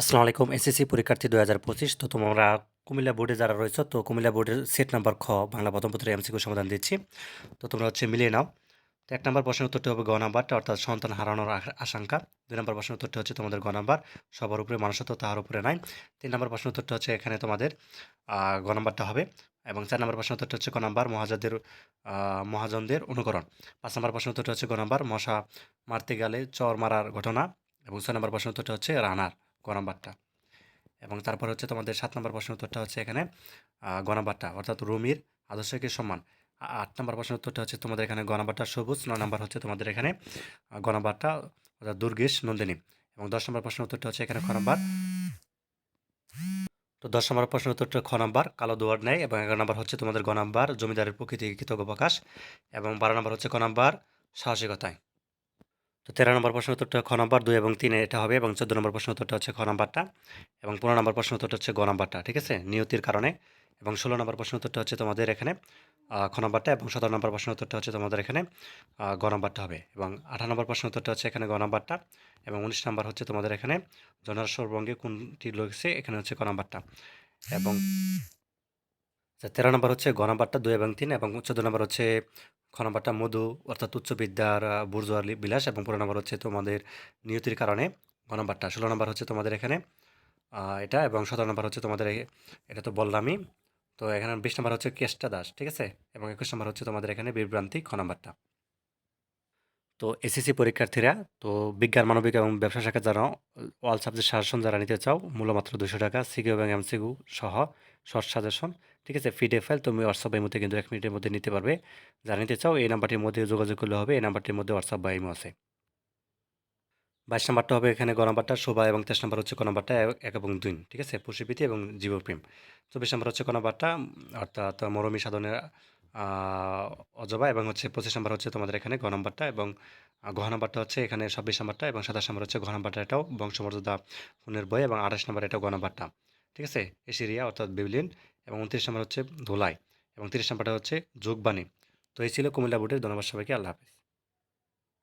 আসসালামু আলাইকুম, এসএসসি পরীক্ষার্থী দু হাজার পঁচিশ। তো তোমরা কুমিল্লা বোর্ডে যারা রয়েছে, তো কুমিল্লা বোর্ডের সেট নাম্বার খ, বাংলা প্রথম এমসিকিউ সমাধান দিচ্ছি। তো তোমরা হচ্ছে মিলিয়ে নাও। তো এক নম্বর প্রশ্নের উত্তরটি হবে গ নাম্বারটা, অর্থাৎ সন্তান হারানোর আশঙ্কা। দুই নম্বর প্রশ্নের উত্তরটি হচ্ছে তোমাদের গ নাম্বার, সবার উপরে মানুষত্ব তাহার উপরে নাই। তিন নম্বর প্রশ্নের উত্তরটি হচ্ছে এখানে তোমাদের গ নাম্বারটা হবে। এবং চার নম্বর প্রশ্ন উত্তরটি হচ্ছে ক নাম্বার মহাজাদের মহাজনদের অনুকরণ। পাঁচ নম্বর প্রশ্ন উত্তরটি হচ্ছে গ নাম্বার, মশা মারতে গেলে চর মারার ঘটনা। এবং ছয় নম্বর প্রশ্ন উত্তরটি হচ্ছে রানার। গ নাম্বারটা এবং তারপর হচ্ছে তোমাদের সাত নম্বর প্রশ্নের উত্তরটা হচ্ছে এখানে গ অর্থাৎ রুমির আদর্শকে সম্মান। আট নম্বর প্রশ্নের উত্তরটা হচ্ছে তোমাদের এখানে গ সবুজ নয় নম্বর হচ্ছে তোমাদের এখানে গ অর্থাৎ দুর্গেশ নন্দিনী। এবং দশ নম্বর প্রশ্নের উত্তরটা হচ্ছে এখানে খ নাম্বার। তো দশ নম্বর প্রশ্নের উত্তরটা খ নাম্বার, কালো দুয়ার নেয় এবং এগারো নম্বর হচ্ছে তোমাদের গ জমিদারের প্রকৃতি, কৃতজ্ঞ প্রকাশ। এবং বারো নম্বর হচ্ছে ক নাম্বার, সাহসিকতায়। তো তেরো নম্বর প্রশ্ন উত্তরটা খ নম্বর, দুই এবং তিনে এটা হবে এবং চোদ্দ নম্বর প্রশ্ন উত্তরটা হচ্ছে খ নাম্বারটা এবং পনেরো নম্বর প্রশ্ন উত্তরটা হচ্ছে গ নাম্বারটা, ঠিক আছে? নিয়তির কারণে এবং ষোলো নম্বর প্রশ্ন উত্তরটা হচ্ছে তোমাদের এখানে খ নাম্বারটা এবং সতেরো নম্বর প্রশ্ন উত্তরটা হচ্ছে তোমাদের এখানে গ নাম্বারটা হবে এবং আঠারো নম্বর প্রশ্ন উত্তরটা হচ্ছে এখানে গ নাম্বারটা এবং উনিশ নম্বর হচ্ছে তোমাদের এখানে জনসর্বঙ্গে কোনটি রয়েছে এখানে হচ্ছে ক নাম্বারটা এবং আচ্ছা, তেরো নম্বর হচ্ছে গ নাম্বারটা দুই এবং তিন এবং চোদ্দ নম্বর হচ্ছে খ নাম্বারটা মধু অর্থাৎ উচ্চ বিদ্যার বুর্জোয়ার বিলাস এবং পনেরো নম্বর হচ্ছে তোমাদের নিয়তির কারণে গ নাম্বারটা। ষোলো নম্বর হচ্ছে তোমাদের এখানে এটা এবং সতেরো নম্বর হচ্ছে তোমাদের এটা তো বললামই। তো এখানে বিশ নম্বর হচ্ছে কেষ্টা দাস ঠিক আছে? এবং একুশ নম্বর হচ্ছে তোমাদের এখানে বিভ্রান্তি খ নাম্বারটা। তো এসএসসি পরীক্ষার্থীরা তো বিজ্ঞান মানবিক এবং ব্যবসা শাখা যারা অল সাবজেক্ট সাজেশন যারা নিতে চাও মূল্য মাত্র দুশো টাকা সিকিউ এবং এমসিকিউ সহ শর্ট সাজেশন ঠিক আছে পিডিএফ ফাইল তুমি হোয়াটসঅ্যাপের মধ্যে কিন্তু এক মিনিটের মধ্যে নিতে পারবে। যারা নিতে চাও, এই নাম্বারটির মধ্যে যোগাযোগ করলে হবে, এই নাম্বারটির মধ্যে হোয়াটসঅ্যাপ বা ইমো আছে। বাইশ নাম্বারটা হবে এখানে গ নাম্বারটা, শোভা এবং তেইশ নাম্বার হচ্ছে ক নাম্বারটা, এক- এবং দুই, ঠিক আছে? পশুপ্রীতি এবং জীবপ্রেম চব্বিশ নাম্বার হচ্ছে ক নাম্বারটা, অর্থাৎ মরমী সাধনের অজবা এবং হচ্ছে পঁচিশ নাম্বার হচ্ছে তোমাদের এখানে গ নাম্বারটা এবং ঘ নাম্বারটা হচ্ছে এখানে ছাব্বিশ নাম্বারটা এবং সাতাশ নাম্বার হচ্ছে ঘ নাম্বারটা, এটাও বংশমর্যাদা পুনের বই এবং আঠাশ নাম্বার এটাও গ নাম্বারটা, ঠিক আছে? এশিরিয়া, অর্থাৎ বিবলিন এবং উনত্রিশ নম্বর হচ্ছে ধোলাই এবং তিরিশ নম্বরটা হচ্ছে যোগবাণী। তো এই ছিল কুমিল্লা বোর্ডের ধন্যবাদ সবাইকে, আল্লাহ হাফিজ।